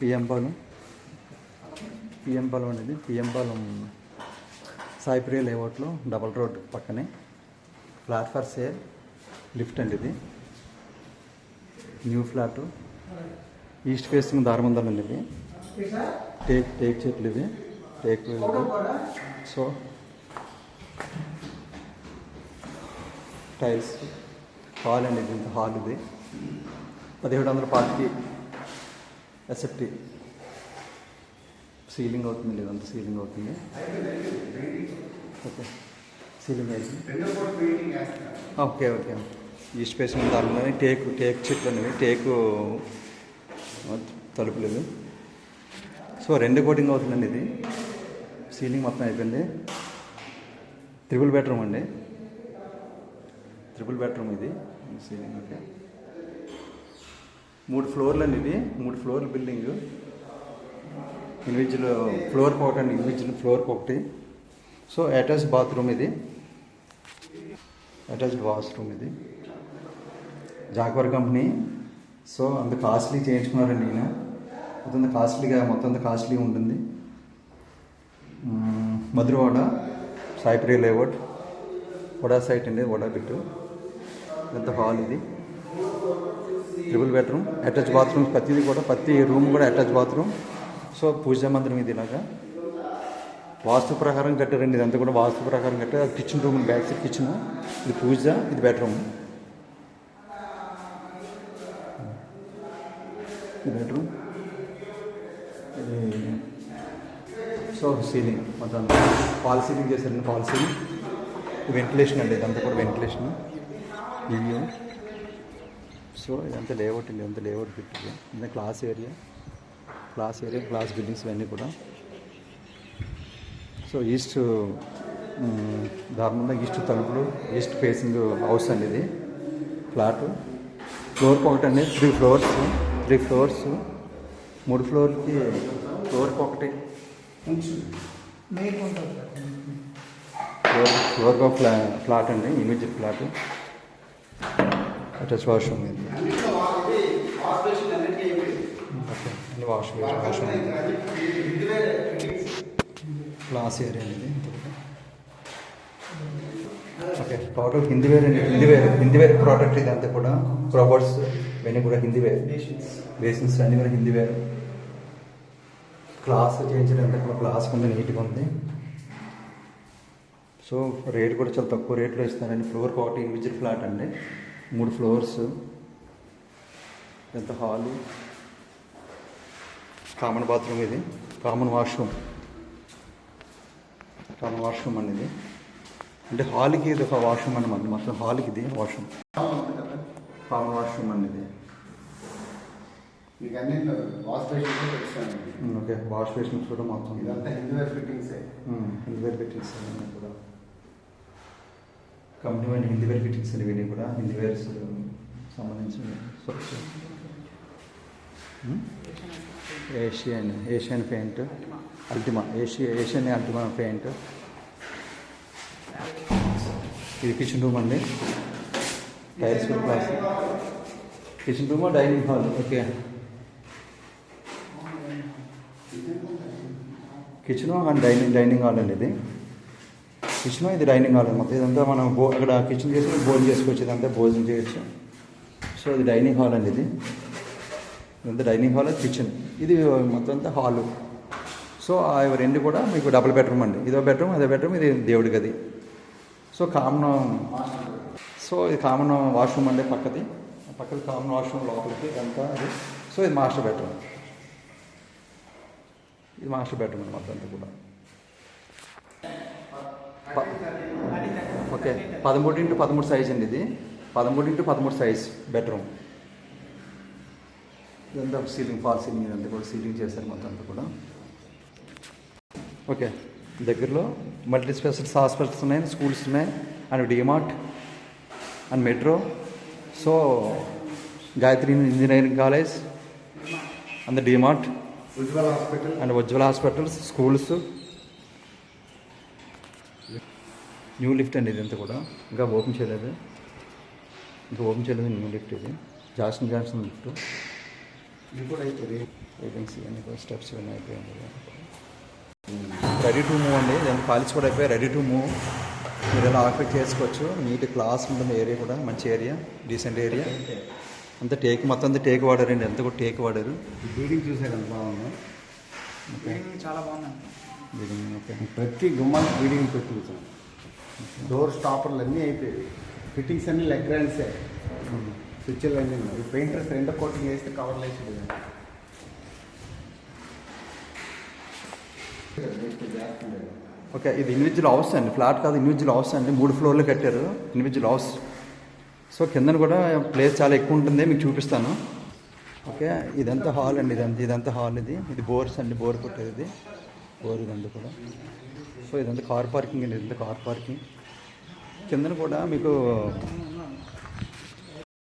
PM Palem PM Palem అనేది PM Palem Saipriya లేఅవుట్లో double road పక్కనే. ఫ్లాట్ ఫర్ సేల్ లిఫ్ట్ అండి ఇది. New flat. ఈస్ట్ ఫేసింగ్ దారమందరం అండి ఇది టేక్ టేక్ చెట్లు ఇవి. Take so tiles. హాల్ అండి ఇది హాల్ ఇది. పదిహేడు వందల పాతికి ఎస్ఎఫ్టీ సీలింగ్ అవుతుంది అంత సీలింగ్ అవుతుంది. ఓకే. సీలింగ్ అయితే ఓకే ఓకే. ఈ స్పేస్ దానిలో టేక్ టేక్ చెట్లు అనేవి టేకు తలుపులేదు సో రెండు కోటింగ్ అవుతుందండి ఇది. సీలింగ్ మొత్తం అయిపోయింది. త్రిపుల్ బెడ్రూమ్ అండి. త్రిపుల్ బెడ్రూమ్ ఇది. Ceiling okay. మూడు ఫ్లోర్లు అండి ఇది మూడు ఫ్లోర్ల బిల్డింగ్. ఇండివిజువల్ ఫ్లోర్కి ఒకటి అండి ఇండివిజువల్ ఫ్లోర్కి ఒకటి. సో అటాచ్ బాత్రూమ్ ఇది. అటాచ్డ్ వాష్రూమ్ ఇది. Jaquar company. సో అంత కాస్ట్లీ చేయించుకున్నారండి ఈయన. మొత్తం కాస్ట్లీగా మొత్తం అంత కాస్ట్లీ ఉంటుంది. మధురవాడ సాయిప్రియ లేఅవుట్. వడా సైట్ అండి వడా బిట్టు. పెద్ద హాల్ ఇది. ట్రిపుల్ బెడ్రూమ్ అటాచ్ బాత్రూమ్ ప్రతిదీ కూడా ప్రతి రూమ్ కూడా అటాచ్ బాత్రూమ్. సో పూజా మందిరం ఇది ఇలాగా. వాస్తు ప్రకారం కట్టారండి ఇదంతా కూడా వాస్తు ప్రకారం కట్టారు kitchen room back side kitchen ఇది పూజ ఇది బెడ్రూమ్ బెడ్రూమ్ ఇది సో సీలింగ్ మొత్తం ఫాల్ సీలింగ్ చేశారండి ఫాల్ సీలింగ్ వెంటిలేషన్ అండి ఇదంతా కూడా వెంటిలేషన్ వ్యూ సో ఇదంతా లేఅవుట్ అండి ఇదంతా లేఅవుట్ పెట్టింది ఇదంతా class area class area class buildings ఇవన్నీ కూడా. సో ఈస్ట్ దారుణంగా ఈస్ట్ తలుపులు ఈస్ట్ ఫేసింగ్ హౌస్ అండి ఇది. ఫ్లాట్. ఫ్లోర్ ఒకటి అండి త్రీ ఫ్లోర్స్ త్రీ ఫ్లోర్స్. మూడు ఫ్లోర్కి ఫ్లోర్కి ఒకటి ఫ్లోర్ ఫ్లోర్కి ఒక ఫ్లా ఫ్లాట్ అండి ఇమేజ్ ఫ్లాట్. అటాచ్ వాష్రూమ్ ఇది okay wash washroom class area అనేది ఓకే టోటల్ హిందీ వేర్ అండి Hindi wear Hindi wear product ఇది అంతా కూడా రోబోట్స్ ఇవన్నీ కూడా హిందీ వేర్ బేసిన్స్ అన్నీ కూడా హిందీ వేర్ క్లాస్ చేయించడం అంతా కూడా క్లాస్ ఉంది నీట్గా ఉంది సో రేట్ కూడా చాలా తక్కువ రేట్లో ఇస్తారండి ఫ్లోర్ ఒకటి ఇండివిజువల్ ఫ్లాట్ అండి. మూడు ఫ్లోర్స్ ఎంత హాలు? కామన్ బాత్రూమ్ ఇది కామన్ వాష్రూమ్. కామన్ వాష్రూమ్ అండి ఇది. అంటే హాల్కి ఇది ఒక వాష్రూమ్ అన్నమాట మొత్తం హాల్కి ఇది వాష్రూమ్. కామన్ వాష్రూమ్ అండి ఇది. మీకు అన్ని వాష్ ఓకే వాష్ బేసిన్స్ కూడా మొత్తం. ఇదంతా హిందూ ఫిట్టింగ్సే. హిందీ వేర్ ఫిట్టింగ్స్ కూడా. Company wide Hindi wear fittings ఇవన్నీ కూడా హిందీ వేర్స్ సంబంధించిన Asian Asian paint. Ultima Asia Asian Ultima paint. ఇది కిచెన్ రూమ్ అండి. Tiles class kitchen room dining hall okay kitchen and dining dining hall అండి ఇది. కిచెన్ ఇది డైనింగ్ హాల్ మొత్తం. ఇదంతా మనం భో అక్కడ కిచెన్ చేసి భోజనం చేసుకోవచ్చు ఇదంతా భోజనం చేయొచ్చు. సో ఇది డైనింగ్ హాల్ అండి ఇది. ఇదంతా డైనింగ్ హాల్ కిచెన్ ఇది మొత్తం అంతా హాలు సో ఆ రెండు కూడా మీకు డబుల్ బెడ్రూమ్ అండి. ఇదో బెడ్రూమ్ అదే బెడ్రూమ్ ఇది దేవుడి గది. సో కామన్ సో ఇది కామన్ వాష్రూమ్ అండి పక్కది. పక్కది కామన్ వాష్రూమ్ లోపలికి ఇదంతా అది సో ఇది మాస్టర్ బెడ్రూమ్ ఇది మాస్టర్ బెడ్రూమ్ అండి మొత్తం అంతా కూడా. ఓకే పదమూడు ఇంటూ పదమూడు సైజ్ అండి ఇది. పదమూడు ఇంటూ పదమూడు సైజ్ బెడ్రూమ్ ఇదంతా సీలింగ్ ఫాల్ సీలింగ్ ఇదంతా కూడా సీలింగ్ చేశారు మొత్తం అంతా కూడా. ఓకే దగ్గరలో మల్టీ స్పెషల్స్ హాస్పిటల్స్ ఉన్నాయి స్కూల్స్ ఉన్నాయి and DMart and metro so Gayatri engineering college and DMart Ujwal hospital and Ujwala hospitals schools new lift అండి ఇదంతా కూడా. ఇంకా ఓపెన్ చేయలేదు. ఇంకా ఓపెన్ చేయలేదు న్యూ లిఫ్ట్ ఇది. Johnson Johnson lift. ఇది కూడా అయిపోయింది రేటింగ్స్ ఇవన్నీ కూడా స్టెప్స్ ఇవన్నీ అయిపోయింది రెడీ టు మూవ్ అండి. దాని పాలిష్ కూడా అయిపోయి రెడీ టు మూవ్ మీరు ఇలా ఆక్యుపేట్ చేసుకోవచ్చు. నీట్ క్లాస్ ఉంటుంది ఏరియా కూడా. మంచి ఏరియా డీసెంట్ ఏరియా అంతా టేక్ మొత్తం అంతా టేక్ వాడారండి. ఎంత కూడా టేక్ వాడారు. బిల్డింగ్ చూసారు ఎంత బాగుందో? చాలా బాగుందండి. బిల్డింగ్ ఓకే ప్రతి గుమ్మానికి బిల్డింగ్ పెట్టి చూసాం డోర్ స్టాపర్లు అన్నీ అయిపోయాయి. ఫిట్టింగ్స్ అన్నీ లెగ్ గ్రాండ్సే స్విచ్లు అన్నీ ఉన్నాయి. ఈ పెయింటర్స్ రెండో కోటింగ్ వేస్తే కవర్లు వేసి ఓకే ఇది ఇండివిజువల్ హౌస్ అండి. ఫ్లాట్ కాదు ఇండివిజువల్ హౌస్ అండి. మూడు ఫ్లోర్లు కట్టారు. ఇండివిజువల్ హౌస్ సో కిందన కూడా ప్లేస్ చాలా ఎక్కువ ఉంటుంది. మీకు చూపిస్తాను. ఓకే ఇదంతా హాల్ అండి. ఇదంతా ఇదంతా హాల్ ఇది. ఇది బోర్స్ అండి. బోర్ కొట్టేది బోర్ ఇదంతా కూడా. సో ఇదంతా కార్ పార్కింగ్ అండి ఇదంతా కార్ పార్కింగ్. కిందన కూడా మీకు